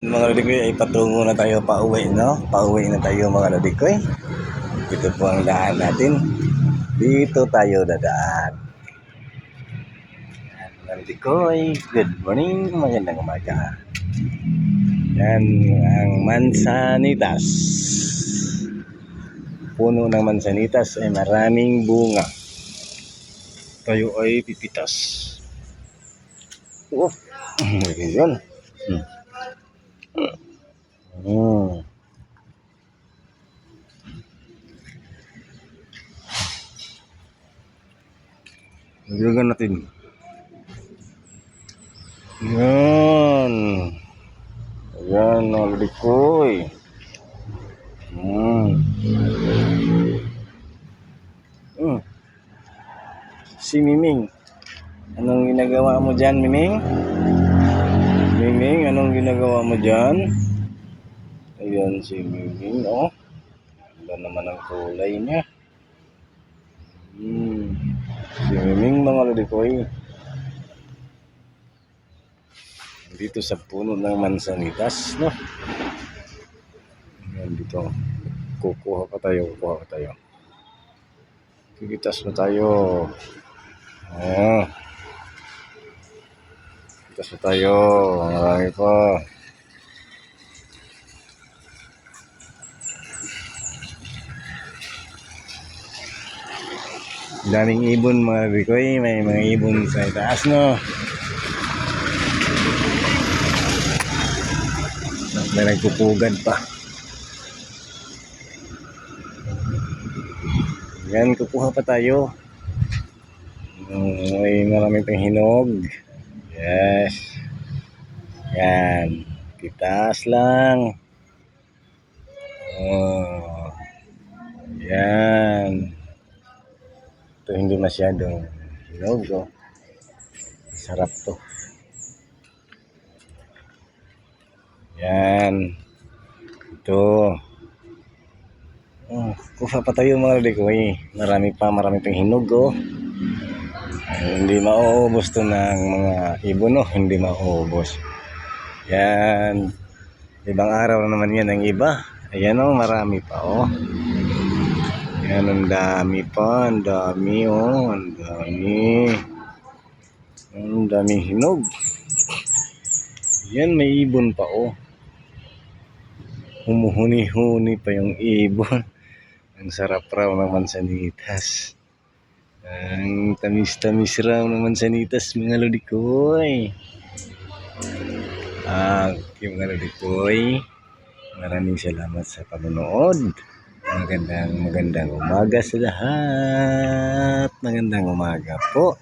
Mga Lodikoy, ay patungo na tayo pa uwi, no? Pa uwi na tayo mga Lodikoy. Ito po ang daan natin. Dito tayo dadaan. Yan, Mga Lodikoy, good morning, magandang umaga. Yan ang mansanitas. Puno ng mansanitas ay maraming bunga. Tayo ay pipitas. Oh, yun. Hmm. Hmm. Naglagan natin. Yan. Yan, mga likoy. Hmm. Hmm. Si Miming. Anong ginagawa mo dyan, Miming? Miming, anong ginagawa mo dyan? Ayan si Miming, oh. Ganda naman ang kulay niya. Si Miming, mga lodikoy. Dito sa puno ng mansanitas, no? Ayan dito. Kukuha pa tayo, kukuha pa tayo. Kikitas na tayo. Ah. Kitas na tayo. Marami pa. Daming ibon mga bikoy. May mga ibon sa itaas, no? May nagpupugan pa. Yan, kukuha pa tayo. Mm, May maraming pang hinog. Yes. Yan. Titas lang. Oh. Yan. Ito hindi masyadong. Oh. Sarap to. Yan. Ito. Oh, kuha pa tayo mga likoy. Marami pa, marami pang hinog oh. Ay, hindi mauubos to ng mga ibon no, hindi mauubos. Yan. Ibang araw naman yan ang iba. Ayan oh, marami pa oh. Yan, ang dami pa, ang dami oh, ang dami. Ang daming hinog. Yan, may ibon pa oh. Humuhuni-huni pa yung ibon. Ang sarap raw ng mansanitas. Ang tamis-tamis raw ng mansanitas mga lodikoy. Ah, yung mga lodikoy. Maraming salamat sa panonood. Magandang magandang umaga sa lahat. Magandang umaga po.